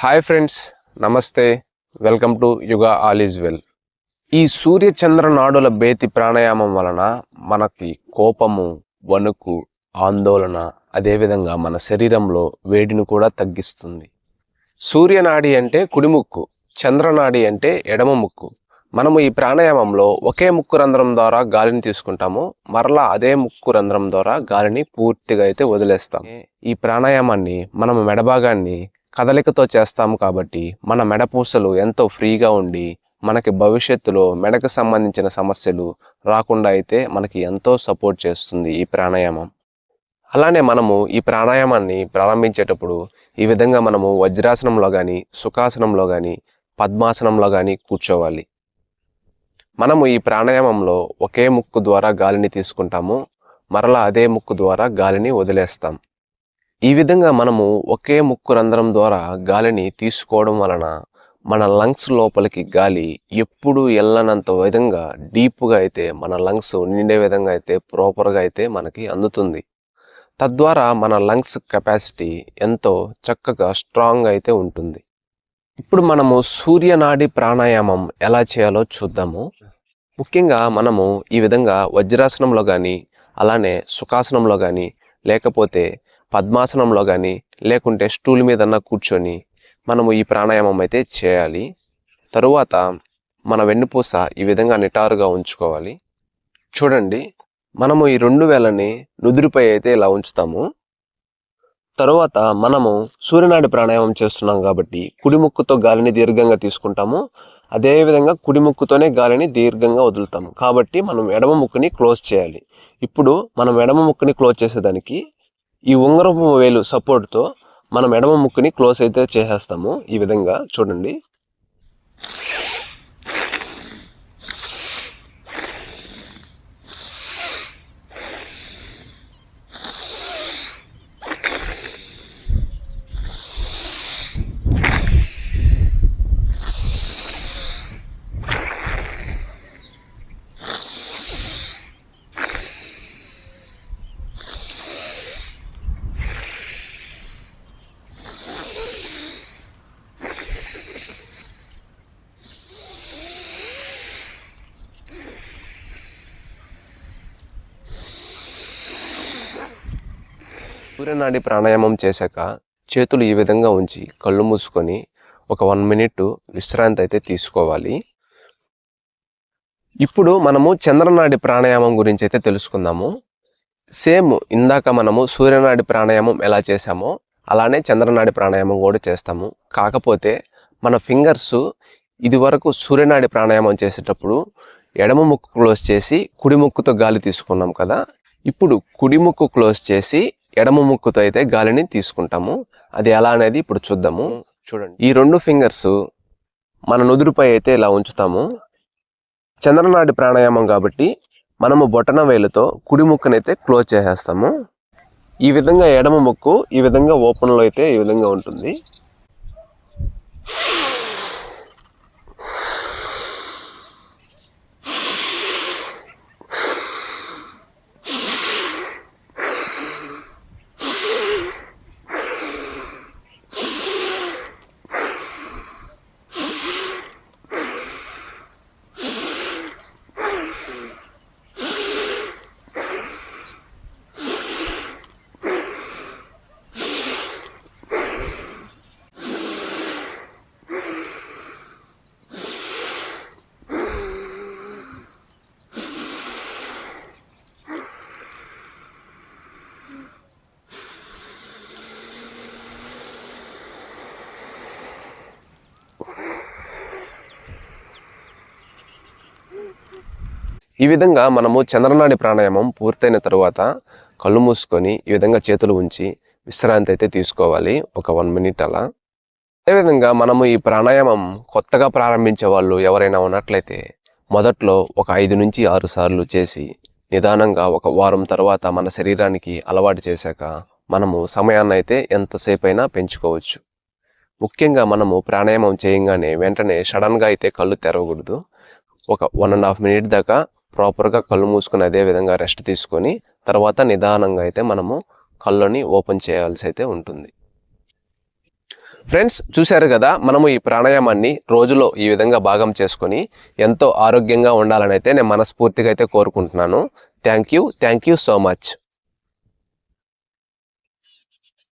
Hi friends namaste. Welcome to Yuga all is well ఈ సూర్య చంద్ర నాడుల బేతి ప్రాణాయామం వలన మనకి కోపము వణుకు ఆందోళన అదేవిధంగా మన శరీరంలో వేడిని కూడా తగ్గిస్తుంది. సూర్యనాడి అంటే కుడిముక్కు చంద్రనాడి అంటే ఎడమ ముక్కు. మనము ఈ ప్రాణాయామంలో ఒకే ముక్కు రంధ్రం ద్వారా గాలిని తీసుకుంటాము మరలా అదే ముక్కు రంధ్రం ద్వారా గాలిని పూర్తిగా అయితే వదిలేస్తాం ఈ ప్రాణాయామాన్ని మనం మెడభాగాన్ని కదలికతో చేస్తాము కాబట్టి మన మెడపూసలు ఎంతో ఫ్రీగా ఉండి మనకి భవిష్యత్తులో మెడకు సంబంధించిన సమస్యలు రాకుండా అయితే మనకి ఎంతో సపోర్ట్ చేస్తుంది ఈ ప్రాణాయామం. అలానే మనము ఈ ప్రాణాయామాన్ని ప్రారంభించేటప్పుడు ఈ విధంగా మనము వజ్రాసనంలో కానీ సుఖాసనంలో కానీ పద్మాసనంలో కానీ కూర్చోవాలి. మనము ఈ ప్రాణాయామంలో ఒకే ముక్కు ద్వారా గాలిని తీసుకుంటాము మరలా అదే ముక్కు ద్వారా గాలిని వదిలేస్తాం. ఈ విధంగా మనము ఒకే ముక్కు రంధ్రం ద్వారా గాలిని తీసుకోవడం వలన మన లంగ్స్ లోపలికి గాలి ఎప్పుడు వెళ్ళనంత విధంగా డీప్గా అయితే మన లంగ్స్ నిండే విధంగా అయితే ప్రాపర్గా అయితే మనకి అందుతుంది. తద్వారా మన లంగ్స్ కెపాసిటీ ఎంతో చక్కగా స్ట్రాంగ్ అయితే ఉంటుంది. ఇప్పుడు మనము సూర్యనాడి ప్రాణాయామం ఎలా చేయాలో చూద్దాము. ముఖ్యంగా మనము ఈ విధంగా వజ్రాసనంలో కానీ అలానే సుఖాసనంలో కానీ లేకపోతే పద్మాసనంలో కానీ లేకుంటే స్టూల్ మీదన్నా కూర్చొని మనము ఈ ప్రాణాయామం అయితే చేయాలి. తరువాత మన వెన్నుపూస ఈ విధంగా నిటారుగా ఉంచుకోవాలి. చూడండి మనము ఈ రెండు వేలని నుదురుపై అయితే ఇలా ఉంచుతాము. తరువాత మనము సూర్యనాడి ప్రాణాయామం చేస్తున్నాం కాబట్టి కుడి ముక్కుతో గాలిని దీర్ఘంగా తీసుకుంటాము. అదేవిధంగా కుడిముక్కుతోనే గాలిని దీర్ఘంగా వదులుతాము. కాబట్టి మనం ఎడమ ముక్కుని క్లోజ్ చేయాలి. ఇప్పుడు మనం ఎడమ ముక్కుని క్లోజ్ చేసేదానికి ఈ ఉంగరపు వేలు సపోర్ట్తో మనం ఎడమ ముక్కుని క్లోజ్ అయితే చేసేస్తాము. ఈ విధంగా చూడండి. సూర్యనాడి ప్రాణాయామం చేశాక చేతులు ఈ విధంగా ఉంచి కళ్ళు మూసుకొని ఒక వన్ మినిట్ విశ్రాంతి అయితే తీసుకోవాలి. ఇప్పుడు మనము చంద్రనాడి ప్రాణాయామం గురించి అయితే తెలుసుకుందాము. సేమ్ ఇందాక మనము సూర్యనాడి ప్రాణాయామం ఎలా చేసామో అలానే చంద్రనాడి ప్రాణాయామం కూడా చేస్తాము. కాకపోతే మన ఫింగర్స్ ఇది వరకు సూర్యనాడి ప్రాణాయామం చేసేటప్పుడు ఎడమ ముక్కు క్లోజ్ చేసి కుడి ముక్కుతో గాలి తీసుకున్నాం కదా. ఇప్పుడు కుడి ముక్కు క్లోజ్ చేసి ఎడమ ముక్కుతో అయితే గాలిని తీసుకుంటాము. అది ఎలా అనేది ఇప్పుడు చూద్దాము. చూడండి. ఈ రెండు ఫింగర్స్ మన నుదురుపై అయితే ఇలా ఉంచుతాము. చంద్రనాడి ప్రాణాయామం కాబట్టి మనము బొటన వేలుతో కుడి ముక్కునైతే క్లోజ్ చేసేస్తాము. ఈ విధంగా ఎడమ ముక్కు ఈ విధంగా ఓపెన్లో అయితే ఈ విధంగా ఉంటుంది. ఈ విధంగా మనము చంద్రనాడి ప్రాణాయామం పూర్తయిన తర్వాత కళ్ళు మూసుకొని ఈ విధంగా చేతులు ఉంచి విశ్రాంతి అయితే తీసుకోవాలి. ఒక వన్ మినిట్ అలా. అదేవిధంగా మనము ఈ ప్రాణాయామం కొత్తగా ప్రారంభించే వాళ్ళు ఎవరైనా ఉన్నట్లయితే మొదట్లో ఒక ఐదు నుంచి ఆరు సార్లు చేసి నిదానంగా ఒక వారం తర్వాత మన శరీరానికి అలవాటు చేశాక మనము సమయాన్ని అయితే ఎంతసేపు అయినా పెంచుకోవచ్చు. ముఖ్యంగా మనము ప్రాణాయామం చేయంగానే వెంటనే సడన్గా అయితే కళ్ళు తెరవకూడదు. ఒక వన్ అండ్ హాఫ్ మినిట్ దాకా ప్రాపర్గా కళ్ళు మూసుకుని అదే విధంగా రెస్ట్ తీసుకొని తర్వాత నిదానంగా అయితే మనము కళ్ళని ఓపెన్ చేయాల్సి అయితే ఉంటుంది. ఫ్రెండ్స్ చూశారు కదా మనము ఈ ప్రాణాయామాన్ని రోజులో ఈ విధంగా భాగం చేసుకొని ఎంతో ఆరోగ్యంగా ఉండాలని అయితే నేను మనస్ఫూర్తిగా అయితే కోరుకుంటున్నాను. Thank you thank you so much